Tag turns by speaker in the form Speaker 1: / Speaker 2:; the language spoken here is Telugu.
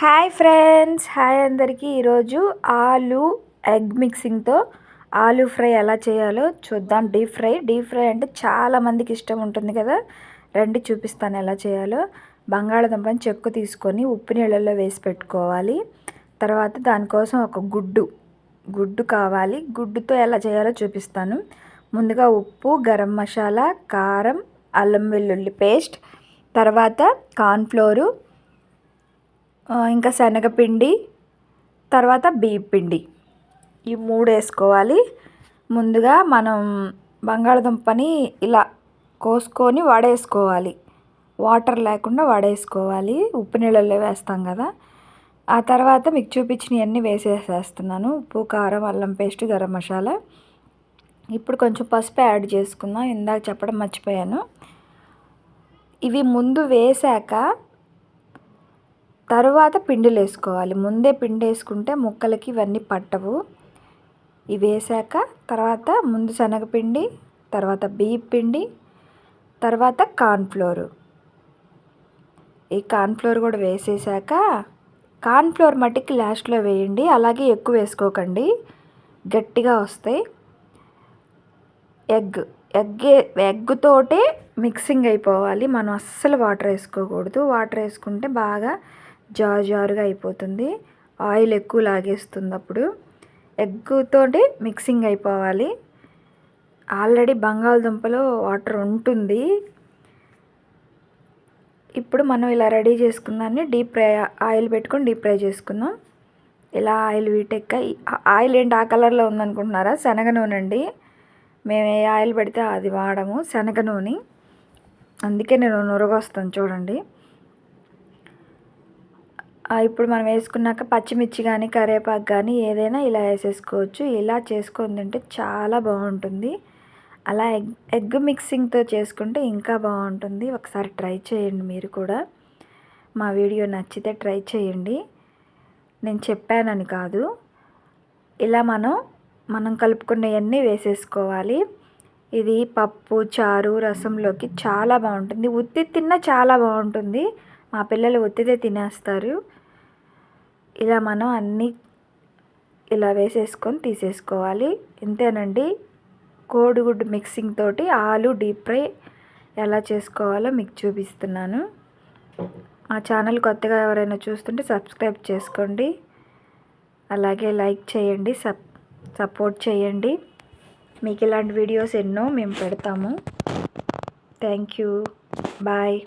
Speaker 1: హాయ్ ఫ్రెండ్స్ హాయ్ అందరికీ. ఈరోజు ఆలు ఎగ్ మిక్సింగ్తో ఆలు ఫ్రై ఎలా చేయాలో చూద్దాం. డీప్ ఫ్రై డీప్ ఫ్రై అంటే చాలామందికి ఇష్టం ఉంటుంది కదా. రండి చూపిస్తాను ఎలా చేయాలో. బంగాళదుంపని చెక్కు తీసుకొని ఉప్పు నీళ్ళల్లో వేసి పెట్టుకోవాలి. తర్వాత దానికోసం ఒక గుడ్డు గుడ్డు కావాలి. గుడ్డుతో ఎలా చేయాలో చూపిస్తాను. ముందుగా ఉప్పు గరం మసాలా కారం అల్లం వెల్లుల్లి పేస్ట్ తర్వాత కార్న్ఫ్లోరు ఇంకా శనగపిండి తర్వాత బియ్యం పిండి. ఈ మూడు వేసుకోవాలి. ముందుగా మనం బంగాళదుంపని ఇలా కోసుకొని వడేసుకోవాలి. వాటర్ లేకుండా వడేసుకోవాలి. ఉప్పు నీళ్ళల్లో వేస్తాం కదా. ఆ తర్వాత మీకు చూపించినవన్నీ వేసేసేస్తున్నాను. ఉప్పు కారం అల్లం పేస్ట్ గరం మసాలా. ఇప్పుడు కొంచెం పసుపు యాడ్ చేసుకుందాం. ఇందాక చెప్పడం మర్చిపోయాను. ఇవి ముందు వేసాక తరువాత పిండిలు వేసుకోవాలి ముందే పిండి వేసుకుంటే ముక్కలకి ఇవన్నీ పట్టవు. ఇవి వేసాక తర్వాత ముందు శనగపిండి తర్వాత బియ్యం పిండి తర్వాత కార్న్ఫ్లోరు ఈ కార్న్ఫ్లోర్ కూడా వేసేసాక కార్న్ఫ్లోర్ మట్టికి లాస్ట్లో వేయండి. అలాగే ఎక్కువ వేసుకోకండి. గట్టిగా వస్తాయి. ఎగ్ ఎగ్ ఎగ్తోటే మిక్సింగ్ అయిపోవాలి. మనం అస్సలు వాటర్ వేసుకోకూడదు. వాటర్ వేసుకుంటే బాగా జారు జారుగా అయిపోతుంది. ఆయిల్ ఎక్కువ లాగేస్తుంది అప్పుడు ఎగ్గుతోటి మిక్సింగ్ అయిపోవాలి. ఆల్రెడీ బంగాళదుంపలో వాటర్ ఉంటుంది. ఇప్పుడు మనం ఇలా రెడీ చేసుకుందాన్ని డీప్ ఫ్రై ఆయిల్ పెట్టుకొని డీప్ ఫ్రై చేసుకుందాం. ఇలా ఆయిల్ వీటెక్క ఆయిల్ ఏంటి? ఆ కలర్లో ఉందనుకుంటున్నారా? శనగ నూనె అండి. మేము ఏ ఆయిల్ పెడితే అది వాడము. శనగ నూనె. అందుకే నేను నురగొస్తాను చూడండి. ఇప్పుడు మనం వేసుకున్నాక పచ్చిమిర్చి కానీ కరివేపాకు కానీ ఏదైనా ఇలా వేసేసుకోవచ్చు. ఇలా చేసుకొని తింటే చాలా బాగుంటుంది. అలా ఎగ్ ఎగ్ మిక్సింగ్తో చేసుకుంటే ఇంకా బాగుంటుంది. ఒకసారి ట్రై చేయండి మీరు కూడా. మా వీడియో నచ్చితే ట్రై చేయండి. నేను చెప్పానని కాదు. ఇలా మనం మనం కలుపుకున్నవన్నీ వేసేసుకోవాలి. ఇది పప్పు చారు రసంలోకి చాలా బాగుంటుంది. ఉత్తి తిన్నా చాలా బాగుంటుంది. మా పిల్లలు ఒత్తిదే తినేస్తారు. ఇలా మనం అన్నీ ఇలా వేసేసుకొని తీసేసుకోవాలి. ఇంతేనండి. కోడిగుడ్డు మిక్సింగ్ తోటి ఆలు డీప్ ఫ్రై ఎలా చేసుకోవాలో మీకు చూపిస్తున్నాను. మా ఛానల్ కొత్తగా ఎవరైనా చూస్తుంటే సబ్స్క్రైబ్ చేసుకోండి. అలాగే లైక్ చేయండి సప్ సపోర్ట్ చేయండి. మీకు ఇలాంటి వీడియోస్ ఎన్నో మేము పెడతాము. Thank you. బాయ్.